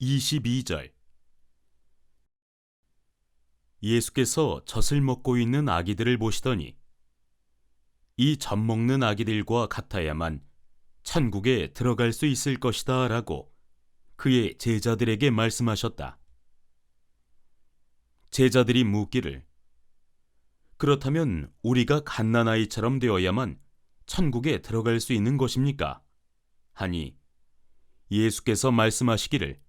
22절 예수께서 젖을 먹고 있는 아기들을 보시더니 이 젖 먹는 아기들과 같아야만 천국에 들어갈 수 있을 것이다 라고 그의 제자들에게 말씀하셨다. 제자들이 묻기를 그렇다면 우리가 갓난아이처럼 되어야만 천국에 들어갈 수 있는 것입니까? 하니 예수께서 말씀하시기를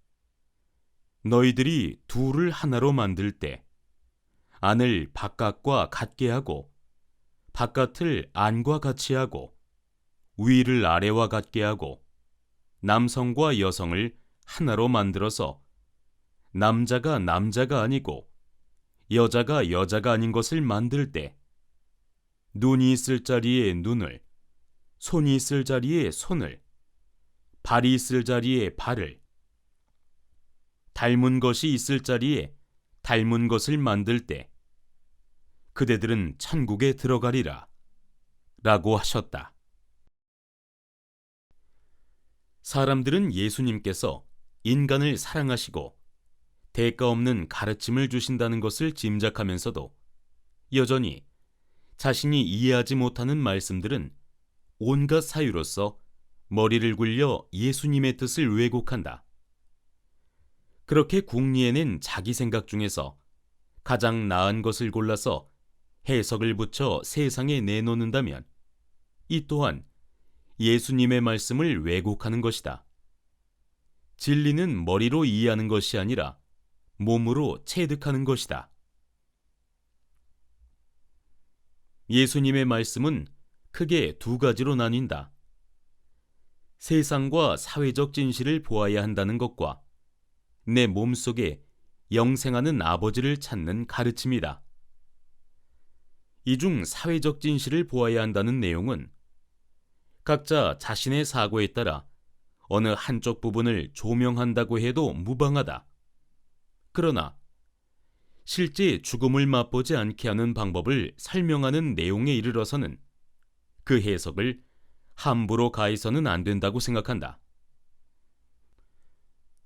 너희들이 둘을 하나로 만들 때 안을 바깥과 같게 하고 바깥을 안과 같이 하고 위를 아래와 같게 하고 남성과 여성을 하나로 만들어서 남자가 남자가 아니고 여자가 여자가 아닌 것을 만들 때 눈이 있을 자리에 눈을 손이 있을 자리에 손을 발이 있을 자리에 발을 닮은 것이 있을 자리에 닮은 것을 만들 때 그대들은 천국에 들어가리라 라고 하셨다. 사람들은 예수님께서 인간을 사랑하시고 대가 없는 가르침을 주신다는 것을 짐작하면서도 여전히 자신이 이해하지 못하는 말씀들은 온갖 사유로서 머리를 굴려 예수님의 뜻을 왜곡한다. 그렇게 궁리해낸 자기 생각 중에서 가장 나은 것을 골라서 해석을 붙여 세상에 내놓는다면 이 또한 예수님의 말씀을 왜곡하는 것이다. 진리는 머리로 이해하는 것이 아니라 몸으로 체득하는 것이다. 예수님의 말씀은 크게 두 가지로 나뉜다. 세상과 사회적 진실을 보아야 한다는 것과 내 몸속에 영생하는 아버지를 찾는 가르침이다. 이 중 사회적 진실을 보아야 한다는 내용은 각자 자신의 사고에 따라 어느 한쪽 부분을 조명한다고 해도 무방하다. 그러나 실제 죽음을 맛보지 않게 하는 방법을 설명하는 내용에 이르러서는 그 해석을 함부로 가해서는 안 된다고 생각한다.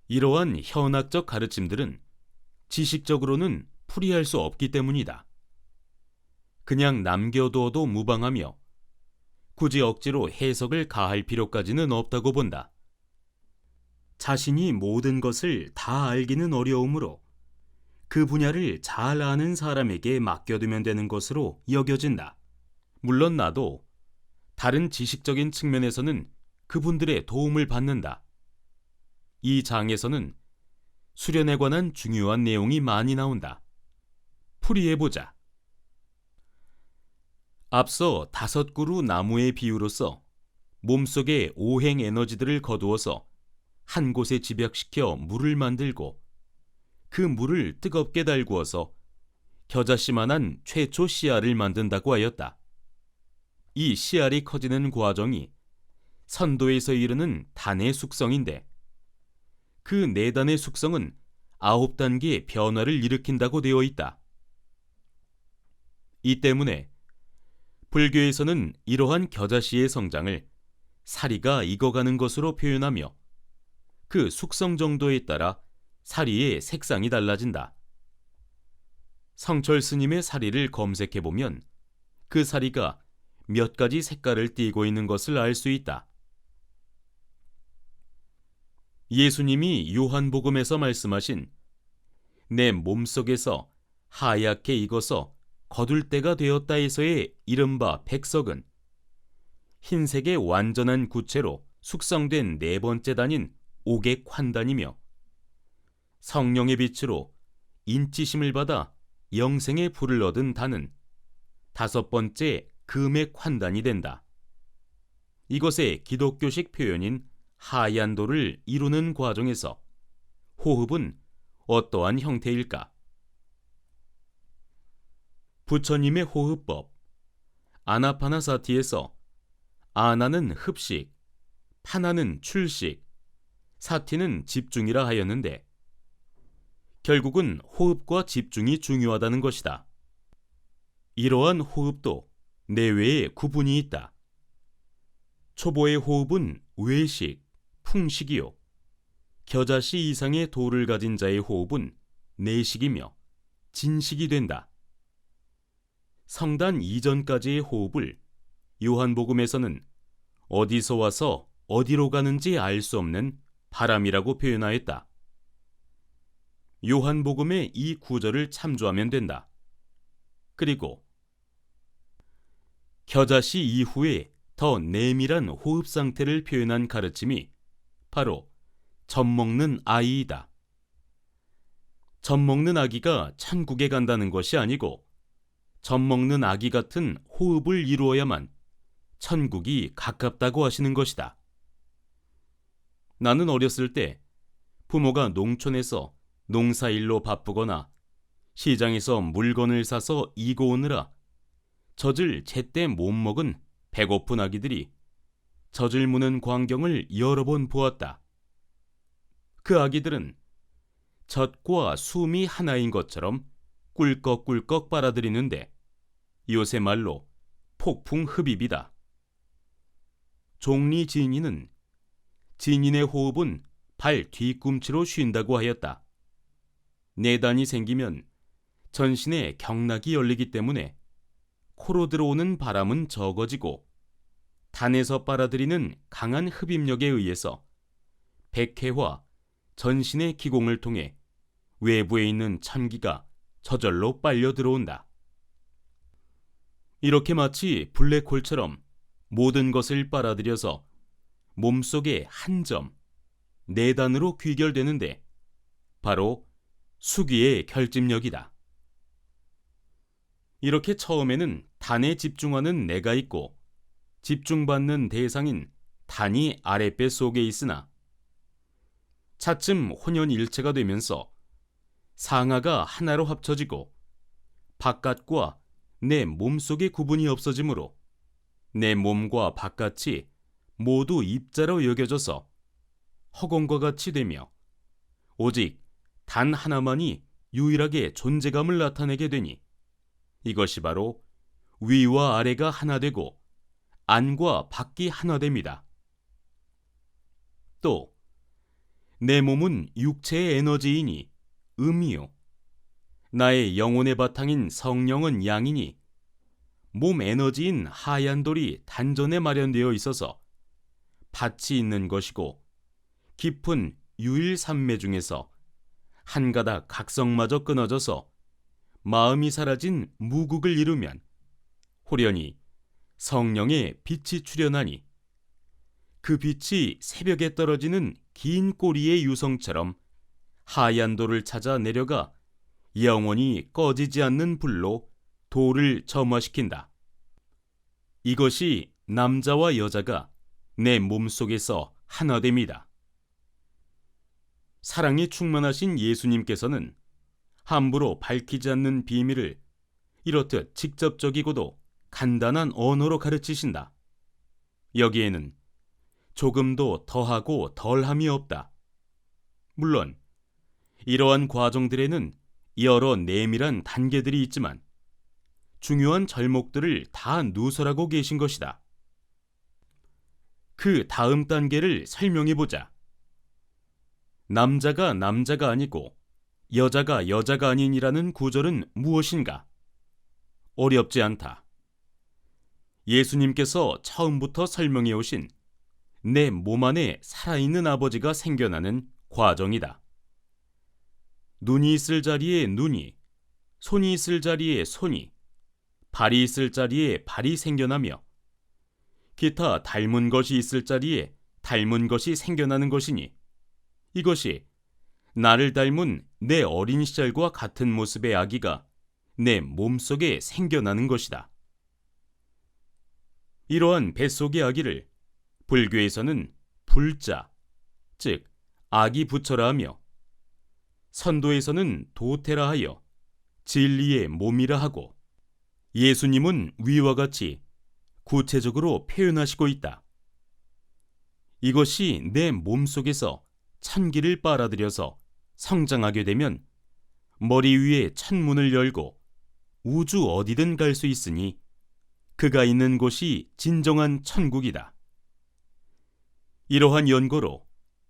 이러한 현학적 가르침들은 지식적으로는 풀이할 수 없기 때문이다. 그냥 남겨두어도 무방하며 굳이 억지로 해석을 가할 필요까지는 없다고 본다. 자신이 모든 것을 다 알기는 어려우므로 그 분야를 잘 아는 사람에게 맡겨두면 되는 것으로 여겨진다. 물론 나도 다른 지식적인 측면에서는 그분들의 도움을 받는다. 이 장에서는 수련에 관한 중요한 내용이 많이 나온다. 풀이해보자. 앞서 다섯 그루 나무의 비유로서 몸속의 오행 에너지들을 거두어서 한 곳에 집약시켜 물을 만들고 그 물을 뜨겁게 달구어서 겨자씨만한 최초 씨알을 만든다고 하였다. 이 씨알이 커지는 과정이 선도에서 이르는 단의 숙성인데 그네 단의 숙성은 아홉 단계의 변화를 일으킨다고 되어 있다. 이 때문에 불교에서는 이러한 겨자씨의 성장을 사리가 익어가는 것으로 표현하며 그 숙성 정도에 따라 사리의 색상이 달라진다. 성철 스님의 사리를 검색해 보면 그 사리가 몇 가지 색깔을 띠고 있는 것을 알 수 있다. 예수님이 요한복음에서 말씀하신 내 몸속에서 하얗게 익어서 거둘 때가 되었다에서의 이른바 백석은 흰색의 완전한 구체로 숙성된 네 번째 단인 옥의 환단이며 성령의 빛으로 인치심을 받아 영생의 불을 얻은 단은 다섯 번째 금의 환단이 된다. 이것의 기독교식 표현인 하얀도를 이루는 과정에서 호흡은 어떠한 형태일까? 부처님의 호흡법 아나파나사티에서 아나는 흡식, 파나는 출식, 사티는 집중이라 하였는데 결국은 호흡과 집중이 중요하다는 것이다. 이러한 호흡도 내외에 구분이 있다. 초보의 호흡은 외식, 풍식이요. 겨자씨 이상의 도를 가진 자의 호흡은 내식이며 진식이 된다. 성단 이전까지의 호흡을 요한복음에서는 어디서 와서 어디로 가는지 알 수 없는 바람이라고 표현하였다. 요한복음의 이 구절을 참조하면 된다. 그리고 겨자씨 이후에 더 내밀한 호흡 상태를 표현한 가르침이 바로 젖 먹는 아이이다. 젖 먹는 아기가 천국에 간다는 것이 아니고 젖 먹는 아기 같은 호흡을 이루어야만 천국이 가깝다고 하시는 것이다. 나는 어렸을 때 부모가 농촌에서 농사일로 바쁘거나 시장에서 물건을 사서 이고 오느라 젖을 제때 못 먹은 배고픈 아기들이 젖을 무는 광경을 여러 번 보았다. 그 아기들은 젖과 숨이 하나인 것처럼 꿀꺽꿀꺽 빨아들이는데 요새 말로 폭풍 흡입이다. 종리 진인은 진인의 호흡은 발 뒤꿈치로 쉰다고 하였다. 내단이 생기면 전신에 경락이 열리기 때문에 코로 들어오는 바람은 적어지고 단에서 빨아들이는 강한 흡입력에 의해서 백회와 전신의 기공을 통해 외부에 있는 천기가 저절로 빨려 들어온다. 이렇게 마치 블랙홀처럼 모든 것을 빨아들여서 몸속의 한 점, 내단으로 귀결되는데 바로 수기의 결집력이다. 이렇게 처음에는 단에 집중하는 내가 있고 집중받는 대상인 단이 아랫배 속에 있으나 차츰 혼연일체가 되면서 상하가 하나로 합쳐지고 바깥과 내 몸속의 구분이 없어지므로 내 몸과 바깥이 모두 입자로 여겨져서 허공과 같이 되며 오직 단 하나만이 유일하게 존재감을 나타내게 되니 이것이 바로 위와 아래가 하나 되고 안과 밖이 하나 됩니다. 또 내 몸은 육체의 에너지이니 음이요 나의 영혼의 바탕인 성령은 양이니 몸 에너지인 하얀 돌이 단전에 마련되어 있어서 밭이 있는 것이고 깊은 유일산매 중에서 한 가닥 각성마저 끊어져서 마음이 사라진 무국을 이루면 호련히 성령의 빛이 출현하니 그 빛이 새벽에 떨어지는 긴 꼬리의 유성처럼 하얀 돌을 찾아 내려가 영원히 꺼지지 않는 불로 돌을 점화시킨다. 이것이 남자와 여자가 내 몸속에서 하나됩니다. 사랑이 충만하신 예수님께서는 함부로 밝히지 않는 비밀을 이렇듯 직접적이고도 간단한 언어로 가르치신다. 여기에는 조금도 더하고 덜함이 없다. 물론 이러한 과정들에는 여러 내밀한 단계들이 있지만 중요한 절목들을 다 누설하고 계신 것이다. 그 다음 단계를 설명해 보자. 남자가 남자가 아니고 여자가 여자가 아닌이라는 구절은 무엇인가? 어렵지 않다. 예수님께서 처음부터 설명해 오신 내 몸 안에 살아있는 아버지가 생겨나는 과정이다. 눈이 있을 자리에 눈이, 손이 있을 자리에 손이, 발이 있을 자리에 발이 생겨나며 기타 닮은 것이 있을 자리에 닮은 것이 생겨나는 것이니 이것이 나를 닮은 내 어린 시절과 같은 모습의 아기가 내 몸속에 생겨나는 것이다. 이러한 뱃속의 아기를 불교에서는 불자, 즉 아기 부처라 하며 선도에서는 도태라 하여 진리의 몸이라 하고 예수님은 위와 같이 구체적으로 표현하시고 있다. 이것이 내 몸속에서 찬기를 빨아들여서 성장하게 되면 머리 위에 천문을 열고 우주 어디든 갈 수 있으니 그가 있는 곳이 진정한 천국이다. 이러한 연고로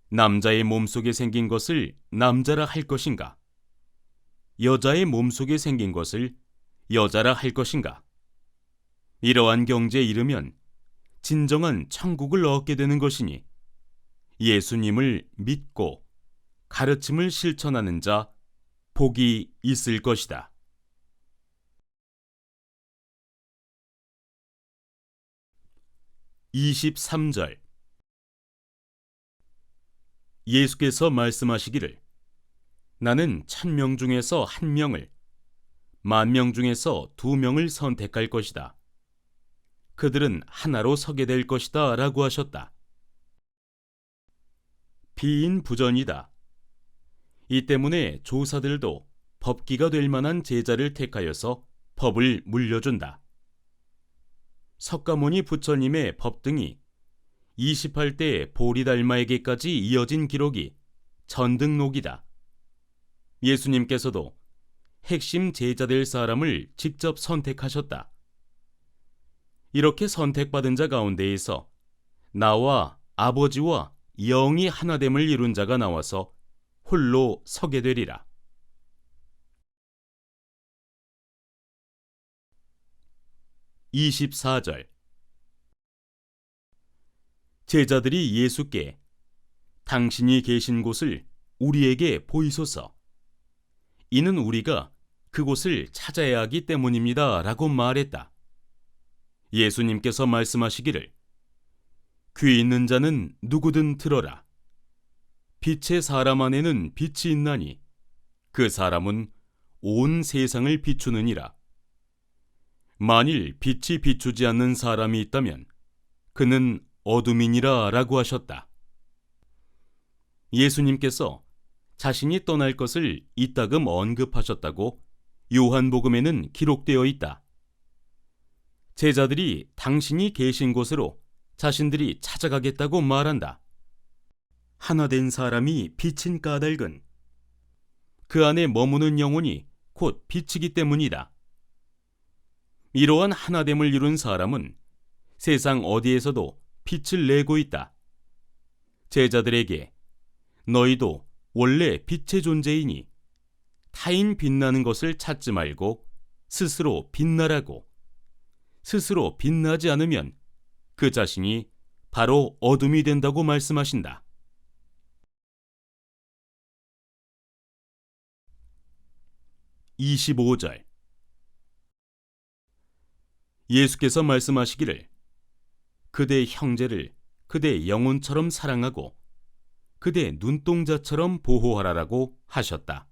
남자의 몸속에 생긴 것을 남자라 할 것인가? 여자의 몸속에 생긴 것을 여자라 할 것인가? 이러한 경지에 이르면 진정한 천국을 얻게 되는 것이니 예수님을 믿고 가르침을 실천하는 자 복이 있을 것이다. (23절) 예수께서 말씀하시기를 나는 천명 중에서 한 명을 만 명 중에서 두 명을 선택할 것이다. 그들은 하나로 서게 될 것이다 라고 하셨다. 비인 부전이다. 이 때문에 조사들도 법기가 될 만한 제자를 택하여서 법을 물려준다. 석가모니 부처님의 법 등이 28대 보리달마에게까지 이어진 기록이 전등록이다. 예수님께서도 핵심 제자 될 사람을 직접 선택하셨다. 이렇게 선택받은 자 가운데에서 나와 아버지와 영이 하나됨을 이룬 자가 나와서 홀로 서게 되리라. (24절) 제자들이 예수께 당신이 계신 곳을 우리에게 보이소서. 이는 우리가 그곳을 찾아야 하기 때문입니다. 라고 말했다. 예수님께서 말씀하시기를 귀 있는 자는 누구든 들어라. 빛의 사람 안에는 빛이 있나니 그 사람은 온 세상을 비추느니라. 만일 빛이 비추지 않는 사람이 있다면 그는 어둠이니라 라고 하셨다. 예수님께서 자신이 떠날 것을 이따금 언급하셨다고 요한복음에는 기록되어 있다. 제자들이 당신이 계신 곳으로 자신들이 찾아가겠다고 말한다. 하나 된 사람이 빛인 까닭은 그 안에 머무는 영혼이 곧 빛이기 때문이다. 이러한 하나됨을 이룬 사람은 세상 어디에서도 빛을 내고 있다. 제자들에게 너희도 원래 빛의 존재이니 타인 빛나는 것을 찾지 말고 스스로 빛나라고 스스로 빛나지 않으면 그 자신이 바로 어둠이 된다고 말씀하신다. (25절) 예수께서 말씀하시기를 그대 형제를 그대 영혼처럼 사랑하고 그대 눈동자처럼 보호하라라고 하셨다.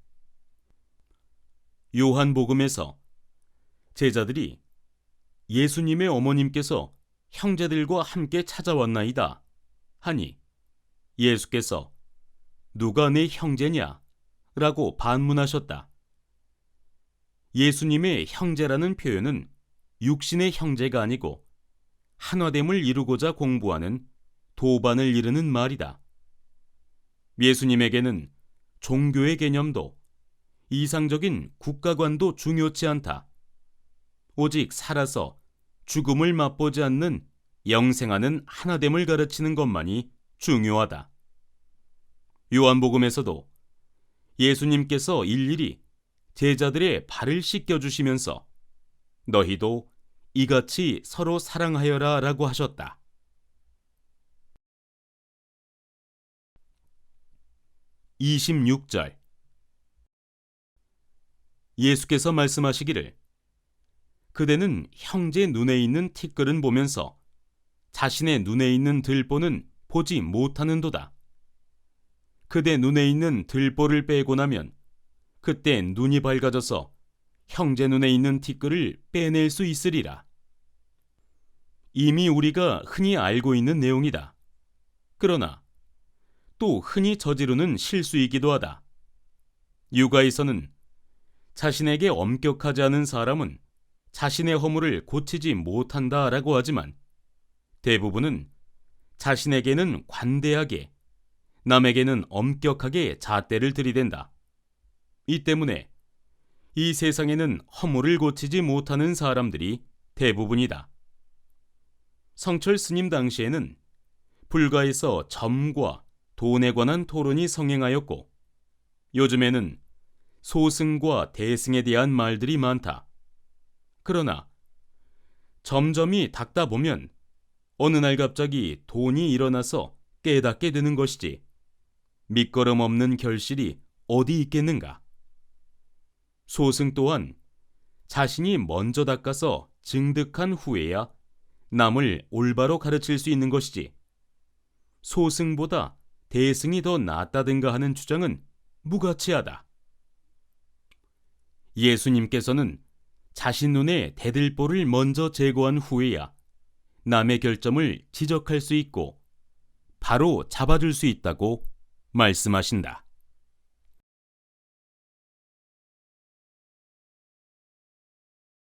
요한복음에서 제자들이 예수님의 어머님께서 형제들과 함께 찾아왔나이다 하니 예수께서 누가 내 형제냐? 라고 반문하셨다. 예수님의 형제라는 표현은 육신의 형제가 아니고 한화됨을 이루고자 공부하는 도반을 이르는 말이다. 예수님에게는 종교의 개념도 이상적인 국가관도 중요치 않다. 오직 살아서 죽음을 맛보지 않는 영생하는 하나됨을 가르치는 것만이 중요하다. 요한복음에서도 예수님께서 일일이 제자들의 발을 씻겨 주시면서 너희도 이같이 서로 사랑하여라 라고 하셨다. 26절 예수께서 말씀하시기를 그대는 형제 눈에 있는 티끌은 보면서 자신의 눈에 있는 들보는 보지 못하는도다. 그대 눈에 있는 들보를 빼고 나면 그때 눈이 밝아져서 형제 눈에 있는 티끌을 빼낼 수 있으리라. 이미 우리가 흔히 알고 있는 내용이다. 그러나 또 흔히 저지르는 실수이기도 하다. 육아에서는 자신에게 엄격하지 않은 사람은 자신의 허물을 고치지 못한다 라고 하지만 대부분은 자신에게는 관대하게 남에게는 엄격하게 잣대를 들이댄다. 이 때문에 이 세상에는 허물을 고치지 못하는 사람들이 대부분이다. 성철 스님 당시에는 불가에서 점과 돈에 관한 토론이 성행하였고 요즘에는 소승과 대승에 대한 말들이 많다. 그러나 점점이 닦다 보면 어느 날 갑자기 돈이 일어나서 깨닫게 되는 것이지 밑거름 없는 결실이 어디 있겠는가? 소승 또한 자신이 먼저 닦아서 증득한 후에야 남을 올바로 가르칠 수 있는 것이지 소승보다 대승이 더 낫다든가 하는 주장은 무가치하다. 예수님께서는 자신 눈에 대들보를 먼저 제거한 후에야 남의 결점을 지적할 수 있고 바로 잡아줄 수 있다고 말씀하신다.